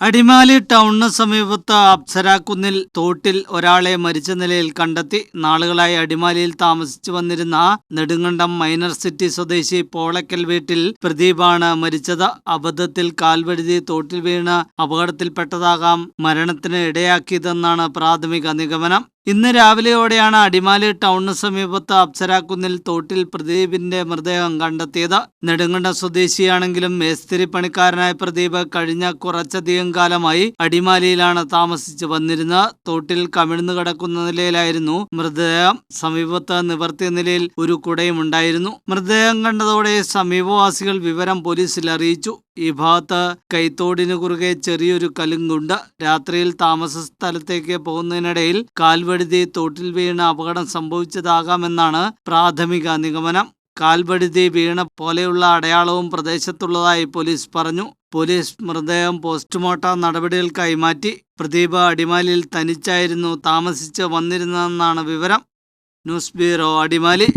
അടിമാലി ടൗണിന് സമീപത്ത് അപ്സരാക്കുന്നിൽ തോട്ടിൽ ഒരാളെ മരിച്ച നിലയിൽ കണ്ടെത്തി നാളുകളായി അടിമാലിയിൽ താമസിച്ചു വന്നിരുന്ന നെടുങ്കണ്ടം മൈനർ സിറ്റി സ്വദേശി പോളക്കൽ വീട്ടിൽ പ്രദീപാണ് മരിച്ചത്. അബദ്ധത്തിൽ കാൽവഴുതി തോട്ടിൽ വീണ് അപകടത്തിൽപ്പെട്ടതാകാം മരണത്തിന് ഇടയാക്കിയതെന്നാണ് പ്രാഥമിക നിഗമനം. ഇന്ന് രാവിലെയോടെയാണ് അടിമാലി ടൗണിന് സമീപത്ത് അപ്സരാക്കുന്നിൽ തോട്ടിൽ പ്രദീപിന്റെ മൃതദേഹം കണ്ടെത്തിയത്. നെടുങ്കണ്ട സ്വദേശിയാണെങ്കിലും മേസ്തിരി പണിക്കാരനായ പ്രദീപ് കഴിഞ്ഞ കുറച്ചധികം കാലമായി അടിമാലിയിലാണ് താമസിച്ചു വന്നിരുന്നത്. തോട്ടിൽ കമിഴ്ന്നു കിടക്കുന്ന നിലയിലായിരുന്നു മൃതദേഹം. സമീപത്ത് നിവർത്തിയ നിലയിൽ ഒരു കുടയും ഉണ്ടായിരുന്നു. മൃതദേഹം കണ്ടതോടെ സമീപവാസികൾ വിവരം പോലീസിൽ അറിയിച്ചു. ഈ ഭാഗത്ത് കൈത്തോടിന് കുറുകെ ചെറിയൊരു കലുങ്കുണ്ട്. രാത്രിയിൽ താമസ സ്ഥലത്തേക്ക് പോകുന്നതിനിടയിൽ കാൽവഴുതി തോട്ടിൽ വീണ അപകടം സംഭവിച്ചതാകാമെന്നാണ് പ്രാഥമിക നിഗമനം. കാൽവഴുതി വീണ പോലെയുള്ള അടയാളവും പ്രദേശത്തുള്ളതായി പോലീസ് പറഞ്ഞു. പോലീസ് മൃതദേഹം പോസ്റ്റ്മോർട്ടം നടപടികൾ കൈമാറ്റി. പ്രദീപ അടിമാലിയിൽ തനിച്ചായിരുന്നു താമസിച്ച് വന്നിരുന്നതെന്നാണ് വിവരം. News bureau Adimali.